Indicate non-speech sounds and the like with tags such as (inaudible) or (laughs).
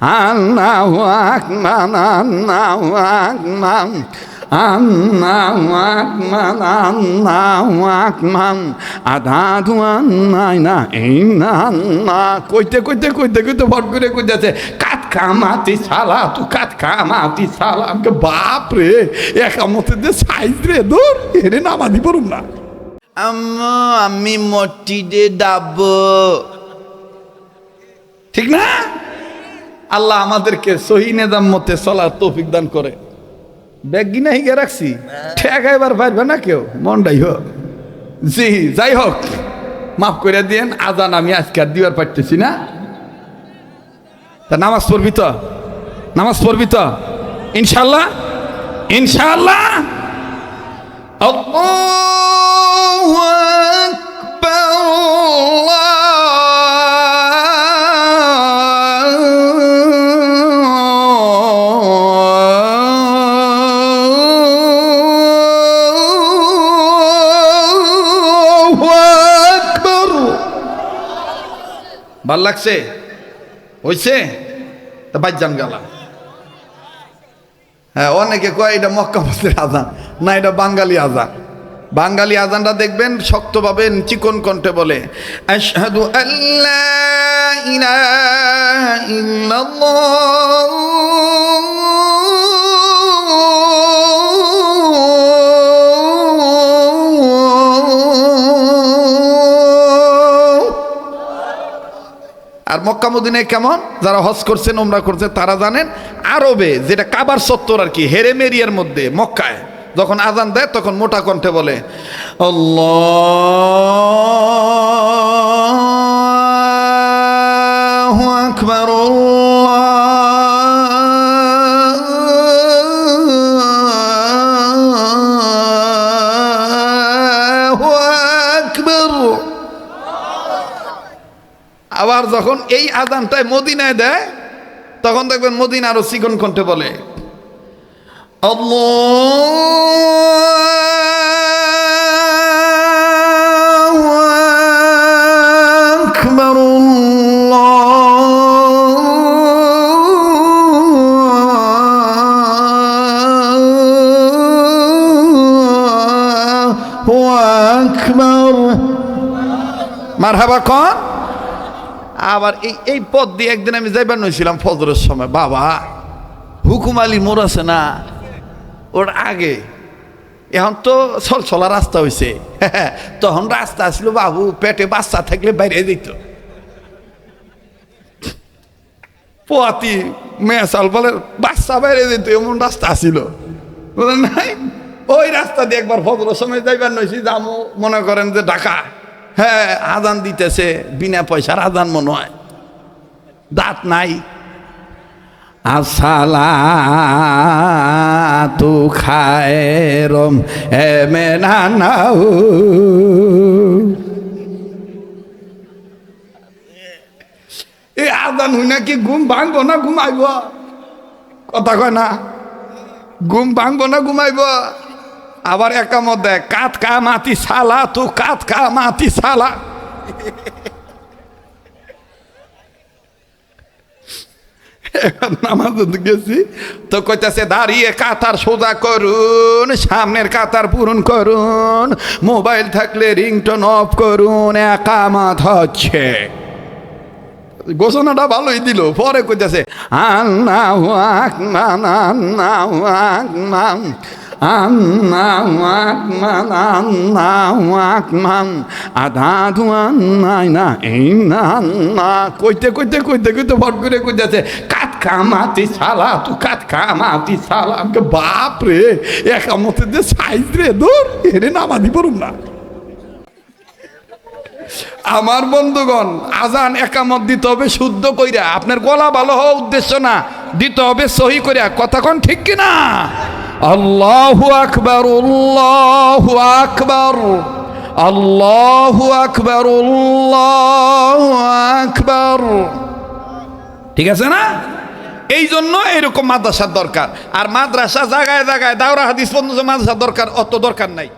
আল্লাহ আকমান আল্লাহ কইতে কইতে কইতে কইতে ভট করে কইতেছে কাত কামাতি সালা তু কাত কামাতি সালা আমাকে বাপ রে একামতের যে সাইজ রে দূর এরে নামাদি পড়ুন না। আম্মা আমি মসজিদে ডাব ঠিক না? আল্লাহ আমাদেরকে সহি নেদাম মতে চলার তৌফিক দান করে। ব্যাগ গিনা হিগে রাখছি। ঠেকাইবার পারবে না কেউ। মনটাই হোক। জি, যাই হোক। মাফ করে দিয়েন, আজান আমি আজকে আর দিবার পারতেছি না। তা নামাজ পড়বি তো? নামাজ পড়বি তো? ইনশাল্লাহ ইনশাল্লাহ ভালো লাগছে? হইছে? তা বাইজান গেলাম হ্যাঁ অনেকে কয় এটা মক্কা মসজিদের আজান, না, এটা বাঙালি আজান। বাঙালি আজানটা দেখবেন শক্তভাবে চিকন কণ্ঠে বলে, আশহাদু আল্লাহ ইলাহা ইল্লাল্লাহ। আর মক্কা মদিনে কেমন? যারা হজ করছেন ওমরা করছে, তারা জানেন আরবে যেটা কাবার সত্তর আর কি হেরে মেরিয়ার মধ্যে, মক্কায়। যখন আজান দেয়, তখন মোটা কণ্ঠে বলে আকবার আবার যখন এই আদানটায় মদিনায় দেয়, তখন দেখবেন মদিনা আরও চিকন কণ্ঠে বলে মারহাবা কন আবার এই এই পথ দিয়ে একদিন আমি যাইবার নইছিলাম ফজরের সময়। বাবা, হুকুম আলী মোড় আছে না? ওর আগে। এখন তো চলছলা রাস্তা হয়েছে (laughs) তখন রাস্তা আসলো বাবু, পেটে বাচ্চা থাকলে বাইরে দিত পোয়াতি মেসাল বলে, বাচ্চা বাইরে দিত এমন রাস্তা আসিল নাই, ওই রাস্তা দিয়ে একবার ফজরের সময় যাইবার নইছি, যামু, মনে করেন যে ঢাকা। হ্যাঁ আদান দিতেছে, বিনা পয়সার আদান মনে হয়। দাঁত নাই। আসালা তু খায় রম এমে নাও এই আদান হই না কি ঘুম ভাঙবো না ঘুমাইব? কথা কয় না। ঘুম ভাঙবো না ঘুমাইব? আবার একামত দেয়, কাত কা মাতি সালা তু কাত কা মাতি সালা নামাজ গেছি, তো কইতাছে, দাঁড়িয়ে কাতার সোজা করুন, সামনের কাতার পূরণ করুন, মোবাইল থাকলে রিংটোন অফ করুন একামাত হচ্ছে। ঘোষণাটা ভালোই দিল, পরে কইতেছে, আল্লাহ আকমান আল্লাহ আকমান আল্লাহ আকমান আল্লাহ আকমান নাই না এই না না কইতে কইতে কইতে কইতে ভট করে কইতেছে কাত কামাতি সালা তু কাত কামাতি সালা আমাকে বাপ রে, একামতের যে সাইজ রে দূর এরে নামাদি পড়ুন না। আমার বন্ধুগণ, আজান একামত দিতে হবে শুদ্ধ কইরা। আপনার গলা ভালো হওয়া উদ্দেশ্য না, দিতে হবে সহি কইরা। কথা কন ঠিক কিনা? আল্লাহু আকবর উল্লাহু আকবর, আল্লাহু আকবর আল্লাহু আকবর। ঠিক আছে না? এই জন্য এরকম মাদ্রাসার দরকার। আর মাদ্রাসা জায়গায় জায়গায় দাওরা হাদিস পর্যন্ত মাদ্রাসার দরকার, অত দরকার নাই।